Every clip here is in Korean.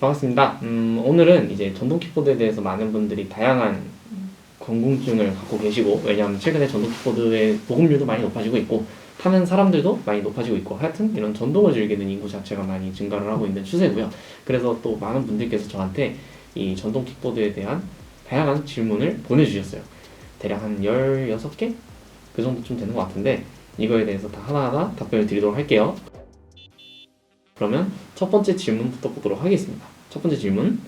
반갑습니다. 음, 오늘은 이제 전동 키보드에 대해서 많은 분들이 다양한 궁금증을 갖고 계시고 왜냐하면 최근에 전동 키보드의 보급률도 많이 높아지고 있고 타는 사람들도 많이 높아지고 있고 하여튼 이런 전동을 즐기는 인구 자체가 많이 증가를 하고 있는 추세고요. 그래서 또 많은 분들께서 저한테 이 전동 킥보드에 대한 다양한 질문을 보내주셨어요. 대략 한 16개? 그 정도쯤 되는 것 같은데 이거에 대해서 다 하나하나 답변을 드리도록 할게요. 그러면 첫 번째 질문부터 보도록 하겠습니다. 첫 번째 질문.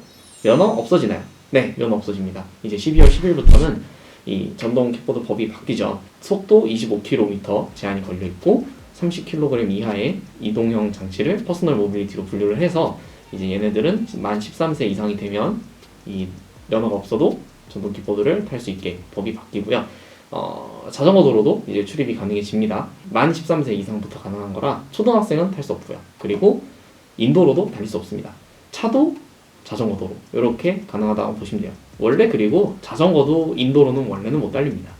면허 없어지나요? 네, 면허 없어집니다. 이제 12월 10일부터는 이 전동 킥보드 법이 바뀌죠. 속도 25km 제한이 걸려 있고 30kg 이하의 이동형 장치를 퍼스널 모빌리티로 분류를 해서 이제 얘네들은 만 13세 이상이 되면 이 면허가 없어도 전동 킥보드를 탈 수 있게 법이 바뀌고요. 어, 자전거 도로도 이제 출입이 가능해집니다. 만 13세 이상부터 가능한 거라 초등학생은 탈 수 없고요. 그리고 인도로도 달릴 수 없습니다. 차도 자전거 도로 이렇게 가능하다고 보시면 돼요. 원래 그리고 자전거도 인도로는 원래는 못 달립니다.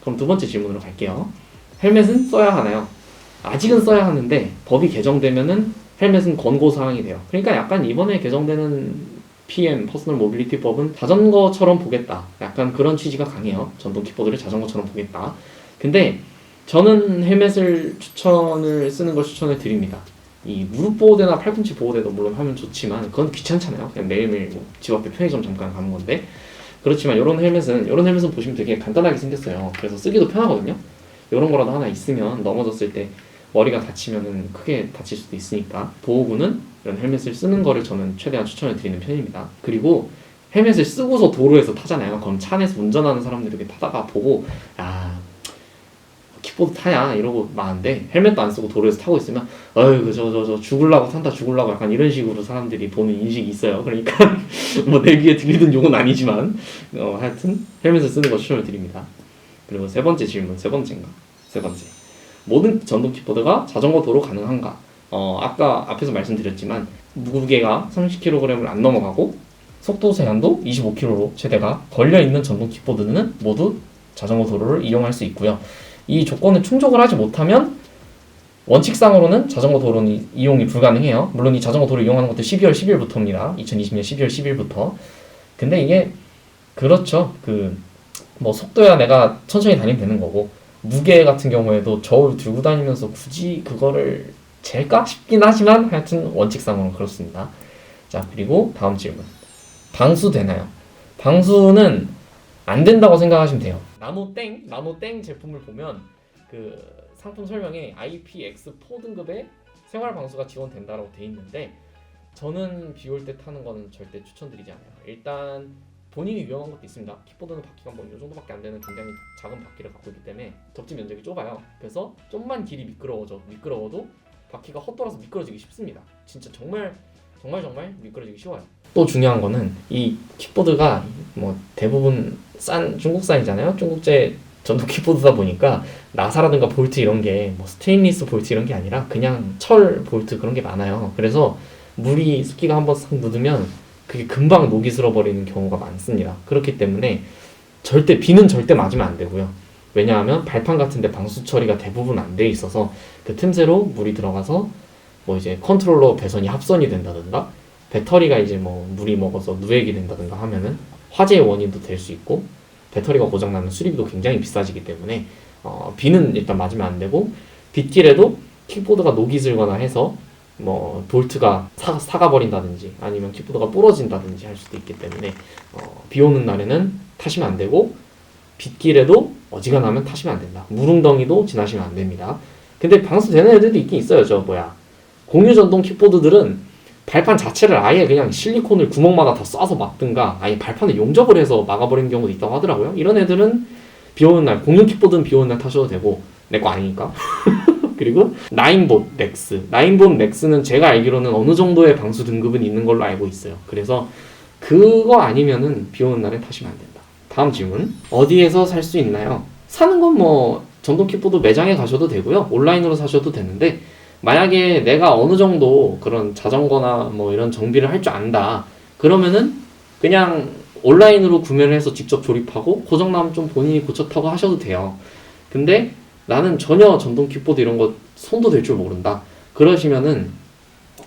그럼 두 번째 질문으로 갈게요. 헬멧은 써야 하나요? 아직은 써야 하는데 법이 개정되면은 헬멧은 권고 사항이 돼요. 그러니까 약간 이번에 개정되는 PM 퍼스널 모빌리티 법은 자전거처럼 보겠다. 약간 그런 취지가 강해요. 전동 킥보드를 자전거처럼 보겠다. 근데 저는 헬멧을 추천을 쓰는 걸 추천을 드립니다. 이 무릎 보호대나 팔꿈치 보호대도 물론 하면 좋지만 그건 귀찮잖아요. 그냥 매일매일 뭐 집 앞에 편의점 잠깐 가는 건데 그렇지만 이런 헬멧은 이런 헬멧은 보시면 되게 간단하게 생겼어요. 그래서 쓰기도 편하거든요. 이런 거라도 하나 있으면 넘어졌을 때 머리가 다치면은 크게 다칠 수도 있으니까 보호구는 이런 헬멧을 쓰는 거를 저는 최대한 추천을 드리는 편입니다. 그리고 헬멧을 쓰고서 도로에서 타잖아요. 그럼 차 안에서 운전하는 사람들이 이렇게 타다가 보고 아 킥보드 타냐 이러고 마는데 헬멧도 안 쓰고 도로에서 타고 있으면 어휴 저저 저 죽을라고 탄다 죽을라고 약간 이런 식으로 사람들이 보는 인식이 있어요. 그러니까 뭐 내 귀에 들리는 욕은 아니지만 어, 하여튼 헬멧을 쓰는 거 추천을 드립니다. 그리고 세 번째 질문 세 번째인가 세 번째 모든 전동 킥보드가 자전거 도로 가능한가? 어 아까 앞에서 말씀드렸지만 무게가 30kg을 안 넘어가고 속도 제한도 25km로 최대가 걸려 있는 전동 킥보드는 모두 자전거 도로를 이용할 수 있고요. 이 조건을 충족을 하지 못하면 원칙상으로는 자전거 도로는 이용이 불가능해요. 물론 이 자전거 도로 이용하는 것도 12월 10일부터입니다. 2020년 12월 10일부터. 근데 이게 그렇죠. 그 뭐 속도야 내가 천천히 다니면 되는 거고 무게 같은 경우에도 저울 들고 다니면서 굳이 그거를 잴까 싶긴 하지만 하여튼 원칙상으로는 그렇습니다. 자 그리고 다음 질문. 방수 되나요? 방수는 안 된다고 생각하시면 돼요. 나노 땡 나노 땡 제품을 보면 그 상품 설명에 IPX4 등급의 생활 방수가 지원된다라고 돼 있는데 저는 비 올 때 타는 거는 절대 추천드리지 않아요. 일단 본인이 위험한 것도 있습니다. 킥보드는 바퀴가 뭐 이 정도밖에 안 되는 굉장히 작은 바퀴를 갖고 있기 때문에 접지 면적이 좁아요. 그래서 좀만 길이 미끄러워져 미끄러워도 바퀴가 헛돌아서 미끄러지기 쉽습니다. 진짜 정말 정말 정말 미끄러지기 쉬워요. 또 중요한 거는 이 킥보드가 뭐 대부분 싼 중국산이잖아요. 중국제 전동 킥보드다 보니까 나사라든가 볼트 이런 게 뭐 스테인리스 볼트 이런 게 아니라 그냥 철 볼트 그런 게 많아요. 그래서 물이 습기가 한번 싹 묻으면 그게 금방 녹이 슬어 버리는 경우가 많습니다. 그렇기 때문에 절대 비는 절대 맞으면 안 되고요. 왜냐하면 발판 같은데 방수 처리가 대부분 안 돼 있어서 그 틈새로 물이 들어가서 뭐 이제 컨트롤러 배선이 합선이 된다든가 배터리가 이제 뭐 물이 먹어서 누액이 된다든가 하면은 화재의 원인도 될 수 있고 배터리가 고장나면 수리비도 굉장히 비싸지기 때문에 어, 비는 일단 맞으면 안 되고 빗길에도 킥보드가 녹이 슬거나 해서 뭐 볼트가 사, 사가 버린다든지 아니면 킥보드가 부러진다든지 할 수도 있기 때문에 어, 비 오는 날에는 타시면 안 되고 빗길에도 어지간하면 타시면 안 된다. 무릉덩이도 지나시면 안 됩니다. 근데 방수 되는 애들도 있긴 있어요. 저 뭐야 공유 전동 킥보드들은 발판 자체를 아예 그냥 실리콘을 구멍마다 다 쏴서 막든가 아예 발판에 용접을 해서 막아버리는 경우도 있다고 하더라고요. 이런 애들은 비 오는 날 공유 킥보드는 비 오는 날 타셔도 되고 내 거 아니니까. 그리고 나인봇 렉스 나인봇 렉스는 제가 알기로는 어느 정도의 방수 등급은 있는 걸로 알고 있어요. 그래서 그거 아니면은 비 오는 날에 타시면 안 된다. 다음 질문 어디에서 살 수 있나요? 사는 건 뭐 전동 킥보드 매장에 가셔도 되고요 온라인으로 사셔도 되는데 만약에 내가 어느 정도 그런 자전거나 뭐 이런 정비를 할 줄 안다 그러면은 그냥 온라인으로 구매를 해서 직접 조립하고 고장 나면 좀 본인이 고쳐 타고 하셔도 돼요. 근데 나는 전혀 전동 킥보드 이런 거 손도 댈 줄 모른다. 그러시면은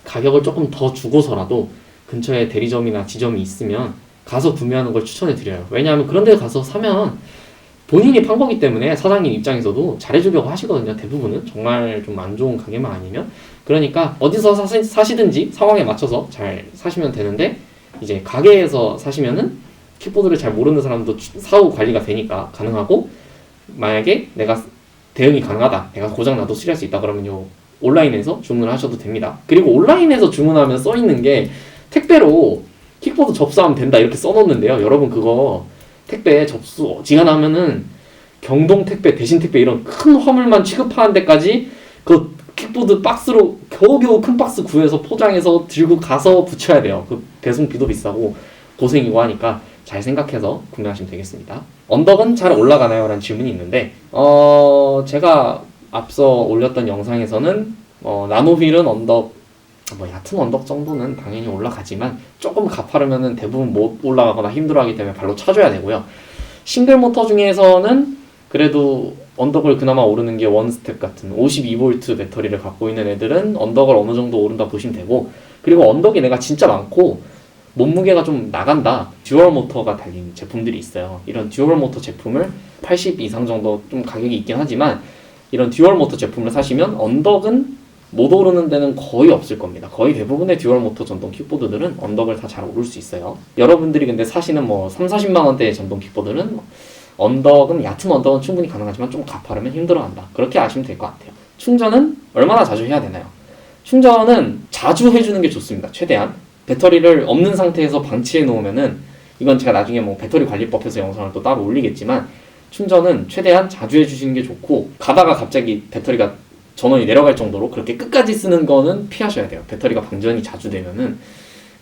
가격을 조금 더 주고서라도 근처에 대리점이나 지점이 있으면 가서 구매하는 걸 추천해 드려요. 왜냐하면 그런 데 가서 사면 본인이 판 거기 때문에 사장님 입장에서도 잘해주려고 하시거든요. 대부분은 정말 좀 안 좋은 가게만 아니면 그러니까 어디서 사시, 사시든지 상황에 맞춰서 잘 사시면 되는데 이제 가게에서 사시면은 킥보드를 잘 모르는 사람도 추- 사후 관리가 되니까 가능하고 만약에 내가 대응이 가능하다. 내가 고장 나도 수리할 수 있다 그러면요. 온라인에서 주문을 하셔도 됩니다. 그리고 온라인에서 주문하면 써 있는 게 택배로 킥보드 접수하면 된다 이렇게 써놓는데요. 여러분 그거 택배 접수 지간하면은 경동 택배, 대신 택배 이런 큰 화물만 취급하는 데까지 그 킥보드 박스로 겨우겨우 큰 박스 구해서 포장해서 들고 가서 붙여야 돼요. 그 배송비도 비싸고 고생이고 하니까 잘 생각해서 구매하시면 되겠습니다. 언덕은 잘 올라가나요? 라는 질문이 있는데 어 제가 앞서 올렸던 영상에서는 어, 나노휠은 언덕 뭐 얕은 언덕 정도는 당연히 올라가지만 조금 가파르면은 대부분 못 올라가거나 힘들어하기 때문에 발로 차줘야 되고요. 싱글 모터 중에서는 그래도 언덕을 그나마 오르는 게 원스텝 같은 52V 배터리를 갖고 있는 애들은 언덕을 어느 정도 오른다 보시면 되고 그리고 언덕이 내가 진짜 많고 몸무게가 좀 나간다 듀얼 모터가 달린 제품들이 있어요 이런 듀얼 모터 제품을 80 이상 정도 좀 가격이 있긴 하지만 이런 듀얼 모터 제품을 사시면 언덕은 못 오르는 데는 거의 없을 겁니다. 거의 대부분의 듀얼 모터 전동 킥보드들은 언덕을 다 잘 오를 수 있어요. 여러분들이 근데 사시는 뭐 3, 40만 원대의 전동 킥보드는 뭐 언덕은 얕은 언덕은 충분히 가능하지만 좀 가파르면 힘들어한다. 그렇게 아시면 될 것 같아요. 충전은 얼마나 자주 해야 되나요? 충전은 자주 해주는 게 좋습니다. 최대한 배터리를 없는 상태에서 방치해 놓으면은 이건 제가 나중에 뭐 배터리 관리법에서 영상을 또 따로 올리겠지만 충전은 최대한 자주 해주시는 게 좋고 가다가 갑자기 배터리가 전원이 내려갈 정도로 그렇게 끝까지 쓰는 거는 피하셔야 돼요. 배터리가 방전이 자주 되면은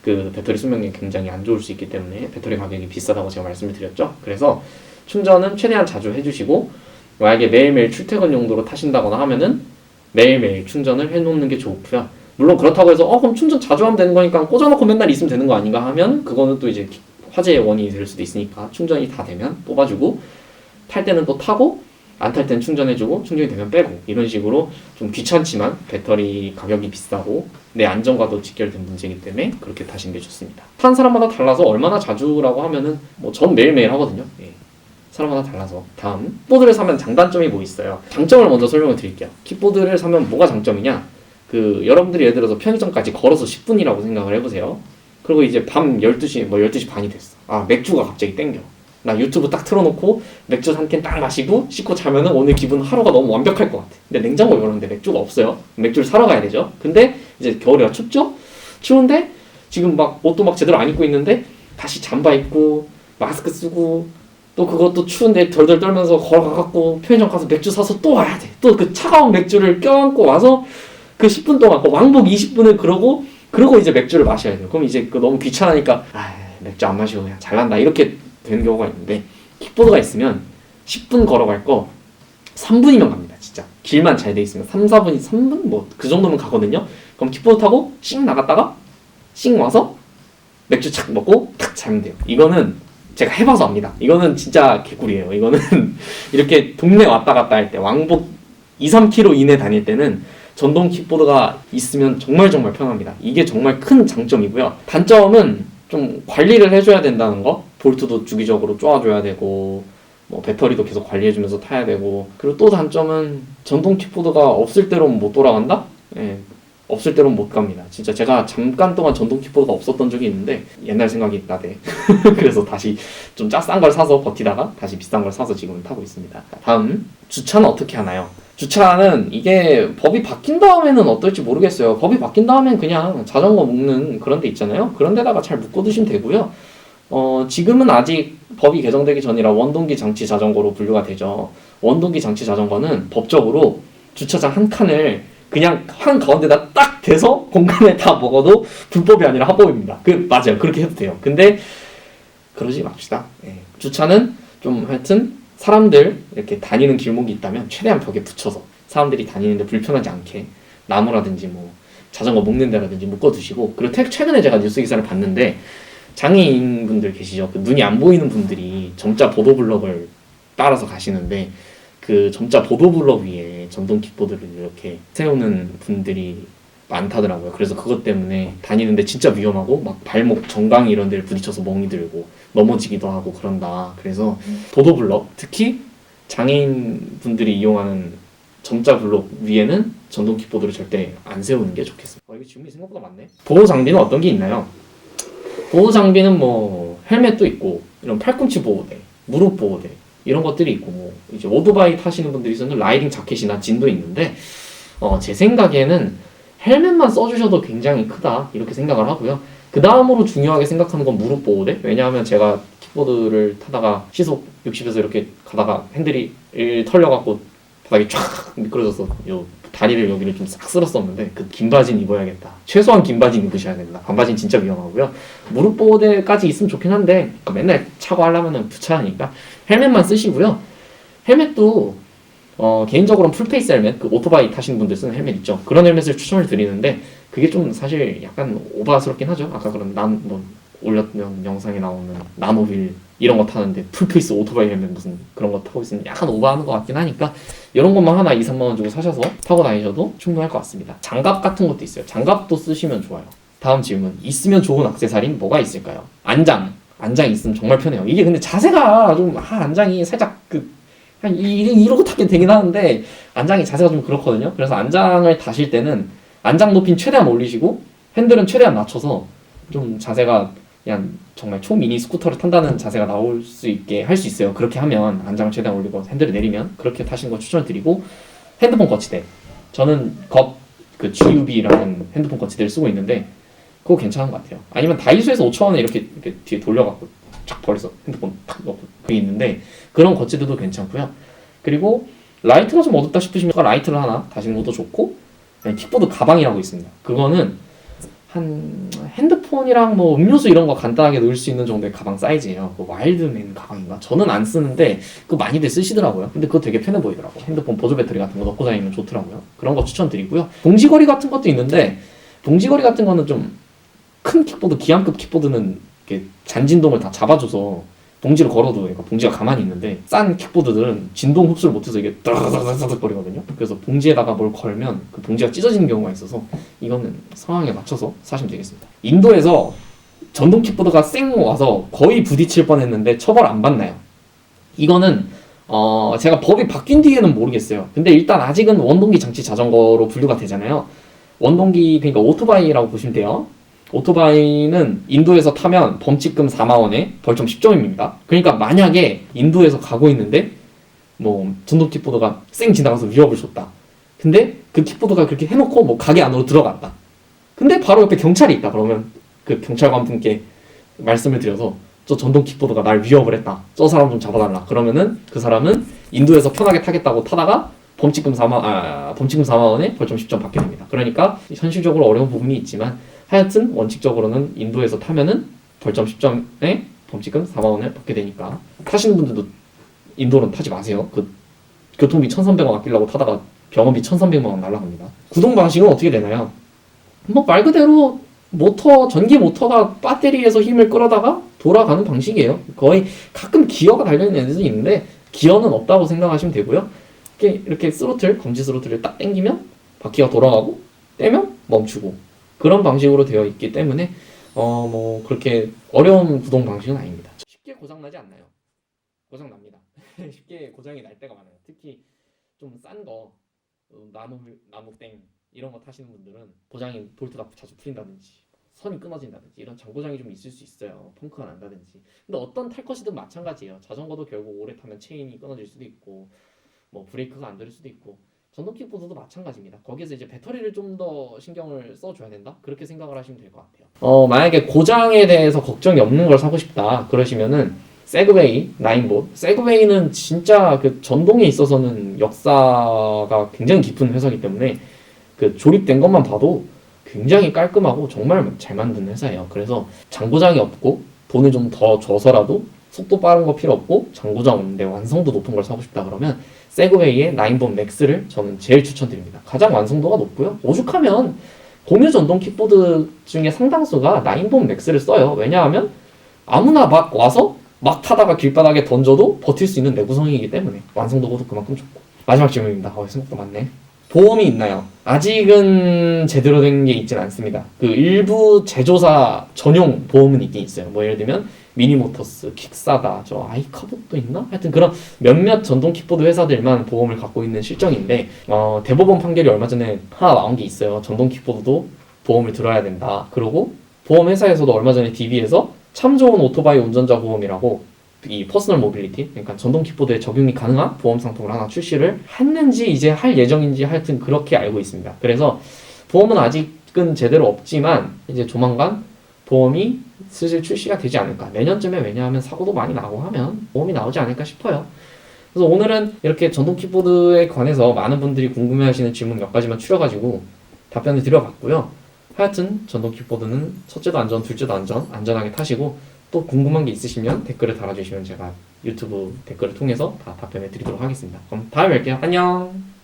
그 배터리 수명이 굉장히 안 좋을 수 있기 때문에 배터리 가격이 비싸다고 제가 말씀을 드렸죠. 그래서 충전은 최대한 자주 해주시고 만약에 매일매일 출퇴근 용도로 타신다거나 하면은 매일매일 충전을 해놓는 게 좋고요. 물론 그렇다고 해서 어 그럼 충전 자주 하면 되는 거니까 꽂아놓고 맨날 있으면 되는 거 아닌가 하면 그거는 또 이제 화재의 원인이 될 수도 있으니까 충전이 다 되면 뽑아주고 탈 때는 또 타고 안 탈 때는 충전해주고 충전이 되면 빼고 이런 식으로 좀 귀찮지만 배터리 가격이 비싸고 내 안전과도 직결된 문제이기 때문에 그렇게 타시는 게 좋습니다. 탄 사람마다 달라서 얼마나 자주라고 하면은 뭐 전 매일매일 하거든요. 예. 사람마다 달라서 다음 킥보드를 사면 장단점이 뭐 있어요? 장점을 먼저 설명을 드릴게요. 킥보드를 사면 뭐가 장점이냐? 그 여러분들이 예를 들어서 편의점까지 걸어서 10분이라고 생각을 해보세요. 그리고 이제 밤 12시 뭐 12시 반이 됐어. 아 맥주가 갑자기 땡겨. 나 유튜브 딱 틀어놓고 맥주 한 캔 딱 마시고 씻고 자면은 오늘 기분 하루가 너무 완벽할 것 같아. 근데 냉장고 열었는데 맥주가 없어요. 맥주를 사러 가야 되죠. 근데 이제 겨울이라 춥죠? 추운데 지금 막 옷도 막 제대로 안 입고 있는데 다시 잠바 입고 마스크 쓰고 또 그것도 추운데 덜덜 떨면서 걸어가갖고 편의점 가서 맥주 사서 또 와야 돼. 또 그 차가운 맥주를 껴안고 와서 그 10분 동안 그 왕복 20분을 그러고 그러고 이제 맥주를 마셔야 돼요. 그럼 이제 그 너무 귀찮으니까 아 맥주 안 마시고 그냥 잘난다 이렇게 되는 경우가 있는데 킥보드가 있으면 10분 걸어갈 거 3분이면 갑니다. 진짜 길만 잘 돼 있으면 3, 4분이 3분 뭐 그 정도면 가거든요. 그럼 킥보드 타고 씩 나갔다가 씩 와서 맥주 착 먹고 탁 자면 돼요. 이거는 제가 해봐서 압니다. 이거는 진짜 개꿀이에요. 이거는 이렇게 동네 왔다 갔다 할 때 왕복 2, 3km 이내 다닐 때는 전동 킥보드가 있으면 정말 정말 편합니다. 이게 정말 큰 장점이고요. 단점은 좀 관리를 해줘야 된다는 거. 볼트도 주기적으로 쪼아줘야 되고 뭐 배터리도 계속 관리해주면서 타야 되고 그리고 또 단점은 전동 킥보드가 없을 때로는 못 돌아간다? 예, 없을 때로는 못 갑니다. 진짜 제가 잠깐 동안 전동 킥보드가 없었던 적이 있는데 옛날 생각이 나네. 그래서 다시 좀 짜 싼 걸 사서 버티다가 다시 비싼 걸 사서 지금 타고 있습니다. 다음 주차는 어떻게 하나요? 주차는 이게 법이 바뀐 다음에는 어떨지 모르겠어요. 법이 바뀐 다음엔 그냥 자전거 묶는 그런 데 있잖아요. 그런 데다가 잘 묶어 두시면 되고요. 어, 지금은 아직 법이 개정되기 전이라 원동기 장치 자전거로 분류가 되죠. 원동기 장치 자전거는 법적으로 주차장 한 칸을 그냥 한 가운데다 딱 대서 공간에 다 먹어도 불법이 아니라 합법입니다. 그 맞아요. 그렇게 해도 돼요. 근데 그러지 맙시다. 예. 주차는 좀 하여튼 사람들 이렇게 다니는 길목이 있다면 최대한 벽에 붙여서 사람들이 다니는데 불편하지 않게 나무라든지 뭐 자전거 묶는 데라든지 묶어 두시고 그리고 태- 최근에 제가 뉴스 기사를 봤는데 장애인 분들 계시죠. 그 눈이 안 보이는 분들이 점자 보도 블럭을 따라서 가시는데 그 점자 보도 블럭 위에 전동 킥보드를 이렇게 세우는 분들이 많다더라고요. 그래서 그것 때문에 다니는데 진짜 위험하고 막 발목 정강 이런 데를 부딪혀서 멍이 들고 넘어지기도 하고 그런다. 그래서 도도 블럭 특히 장애인 분들이 이용하는 점자 블록 위에는 전동 킥보드를 절대 안 세우는 게 좋겠습니다. 어, 이거 질문이 생각보다 많네. 보호 장비는 어떤 게 있나요? 보호 장비는 뭐 헬멧도 있고 이런 팔꿈치 보호대, 무릎 보호대 이런 것들이 있고 뭐 이제 오토바이 타시는 분들이 쓰는 라이딩 자켓이나 진도 있는데 어, 제 생각에는 헬멧만 써주셔도 굉장히 크다 이렇게 생각을 하고요. 그 다음으로 중요하게 생각하는 건 무릎 보호대. 왜냐하면 제가 킥보드를 타다가 시속 60에서 이렇게 가다가 핸들이 일 털려갖고 바닥이 쫙 미끄러져서 요 다리를 여기를 좀 싹 쓸었었는데 그 긴 바지는 입어야겠다. 최소한 긴 바지는 입으셔야 된다. 반바지는 진짜 위험하고요. 무릎 보호대까지 있으면 좋긴 한데 맨날 차고 하려면은 부차하니까 헬멧만 쓰시고요. 헬멧도 어, 개인적으로는 풀페이스 헬멧, 그 오토바이 타시는 분들 쓰는 헬멧 있죠. 그런 헬멧을 추천을 드리는데 그게 좀 사실 약간 오바스럽긴 하죠. 아까 그런 남, 뭐 올렸던 영상에 나오는 나노빌 이런 거 타는데 풀페이스 오토바이 헬멧 무슨 그런 거 타고 있으면 약간 오버하는 것 같긴 하니까 이런 것만 하나 2, 3만 원 주고 사셔서 타고 다니셔도 충분할 것 같습니다. 장갑 같은 것도 있어요. 장갑도 쓰시면 좋아요. 다음 질문. 있으면 좋은 액세서리는 뭐가 있을까요? 안장. 안장 있으면 정말 편해요. 이게 근데 자세가 좀, 아, 안장이 살짝 그, 한 이, 이- 이러고 타긴 되긴 하는데, 안장이 자세가 좀 그렇거든요. 그래서 안장을 다실 때는 안장 높이는 최대한 올리시고, 핸들은 최대한 낮춰서 좀 자세가 그냥 정말 초미니 스쿠터를 탄다는 자세가 나올 수 있게 할 수 있어요. 그렇게 하면 안장을 최대한 올리고 핸들을 내리면 그렇게 타시는 거 추천을 드리고, 핸드폰 거치대. 저는 겁, 그 GUB라는 핸드폰 거치대를 쓰고 있는데, 그거 괜찮은 것 같아요. 아니면 다이소에서 5천 원에 이렇게, 이렇게 뒤에 돌려갖고 쫙 버려서 핸드폰 탁 넣고 그게 있는데 그런 거치대도 괜찮고요. 그리고 라이트가 좀 어둡다 싶으시면 라이트를 하나 다시는 것도 좋고 네, 킥보드 가방이라고 있습니다. 그거는 한 핸드폰이랑 뭐 음료수 이런 거 간단하게 넣을 수 있는 정도의 가방 사이즈예요. 그 와일드맨 가방인가? 저는 안 쓰는데 그거 많이들 쓰시더라고요. 근데 그거 되게 편해 보이더라고. 핸드폰 보조 배터리 같은 거 넣고 다니면 좋더라고요. 그런 거 추천드리고요. 동지거리 같은 것도 있는데 동지거리 같은 거는 좀 큰 킥보드, 기암급 킥보드는 잔진동을 다 잡아줘서 봉지를 걸어도 얘가 봉지가 가만히 있는데 싼 킥보드들은 진동 흡수를 못해서 이게 따라다다다닥 거리거든요. 그래서 봉지에다가 뭘 걸면 그 봉지가 찢어지는 경우가 있어서 이거는 상황에 맞춰서 사시면 되겠습니다. 인도에서 전동 킥보드가 쌩 와서 거의 부딪힐 뻔했는데 처벌 안 받나요? 이거는 어 제가 법이 바뀐 뒤에는 모르겠어요. 근데 일단 아직은 원동기 장치 자전거로 분류가 되잖아요. 원동기 그러니까 오토바이라고 보시면 돼요. 오토바이는 인도에서 타면 범칙금 4만 원에 벌점 10점입니다. 그러니까 만약에 인도에서 가고 있는데 뭐 전동 킥보드가 쌩 지나가서 위협을 줬다. 근데 그 킥보드가 그렇게 해놓고 뭐 가게 안으로 들어갔다. 근데 바로 옆에 경찰이 있다. 그러면 그 경찰관 분께 말씀을 드려서 저 전동 킥보드가 날 위협을 했다. 저 사람 좀 잡아달라. 그러면은 그 사람은 인도에서 편하게 타겠다고 타다가 범칙금 4만 아 범칙금 4만 원에 벌점 10점 받게 됩니다. 그러니까 현실적으로 어려운 부분이 있지만 하여튼 원칙적으로는 인도에서 타면은 벌점 10점에 범칙금 4만 원을 받게 되니까 타시는 분들도 인도는 타지 마세요. 그 교통비 1,300원 아끼려고 타다가 병원비 1,300만 원 날라갑니다. 구동 방식은 어떻게 되나요? 뭐 말 그대로 모터 전기 모터가 배터리에서 힘을 끌어다가 돌아가는 방식이에요. 거의 가끔 기어가 달려 있는 애들도 있는데 기어는 없다고 생각하시면 되고요. 이렇게 이렇게 스로틀 검지 스로틀을 딱 당기면 바퀴가 돌아가고 떼면 멈추고 그런 방식으로 되어 있기 때문에 어 뭐 그렇게 어려운 구동 방식은 아닙니다. 쉽게 고장 나지 않나요? 고장 납니다. 쉽게 고장이 날 때가 많아요. 특히 좀 싼거 나무 나무땡 이런 거 타시는 분들은 고장이 볼트가 자주 풀린다든지 선이 끊어진다든지 이런 장고장이 좀 있을 수 있어요. 펑크가 난다든지. 근데 어떤 탈 것이든 마찬가지예요. 자전거도 결국 오래 타면 체인이 끊어질 수도 있고 뭐 브레이크가 안 될 수도 있고 전동 킥보드도 마찬가지입니다. 거기에서 이제 배터리를 좀 더 신경을 써줘야 된다. 그렇게 생각을 하시면 될 것 같아요. 어 만약에 고장에 대해서 걱정이 없는 걸 사고 싶다. 그러시면은 세그웨이, 나인봇. 세그웨이는 진짜 그 전동에 있어서는 역사가 굉장히 깊은 회사이기 때문에 그 조립된 것만 봐도 굉장히 깔끔하고 정말 잘 만든 회사예요. 그래서 장고장이 없고 돈을 좀 더 줘서라도 속도 빠른 거 필요 없고 장고장 없는데 완성도 높은 걸 사고 싶다 그러면 세그웨이의 나인본 맥스를 저는 제일 추천드립니다. 가장 완성도가 높고요. 오죽하면 공유 전동 킥보드 중에 상당수가 나인본 맥스를 써요. 왜냐하면 아무나 막 와서 막 타다가 길바닥에 던져도 버틸 수 있는 내구성이기 때문에 완성도도 그만큼 좋고 마지막 질문입니다. 어, 생각보다 많네. 보험이 있나요? 아직은 제대로 된 게 있진 않습니다. 그 일부 제조사 전용 보험은 있긴 있어요. 뭐 예를 들면 미니모터스, 킥사다, 저 아이카봇도 있나? 하여튼 그런 몇몇 전동 킥보드 회사들만 보험을 갖고 있는 실정인데 어, 대법원 판결이 얼마 전에 하나 나온 게 있어요. 전동 킥보드도 보험을 들어야 된다. 그리고 보험 회사에서도 얼마 전에 DB에서 참 좋은 오토바이 운전자 보험이라고 이 퍼스널 모빌리티, 그러니까 전동 킥보드에 적용이 가능한 보험 상품을 하나 출시를 했는지 이제 할 예정인지 하여튼 그렇게 알고 있습니다. 그래서 보험은 아직은 제대로 없지만 이제 조만간 보험이 슬슬 출시가 되지 않을까. 내년쯤에 왜냐하면 사고도 많이 나고 하면 보험이 나오지 않을까 싶어요. 그래서 오늘은 이렇게 전동 킥보드에 관해서 많은 분들이 궁금해하시는 질문 몇 가지만 추려가지고 답변을 드려봤고요. 하여튼 전동 킥보드는 첫째도 안전, 둘째도 안전, 안전하게 타시고 또 궁금한 게 있으시면 댓글을 달아주시면 제가 유튜브 댓글을 통해서 다 답변해 드리도록 하겠습니다. 그럼 다음에 뵐게요. 안녕!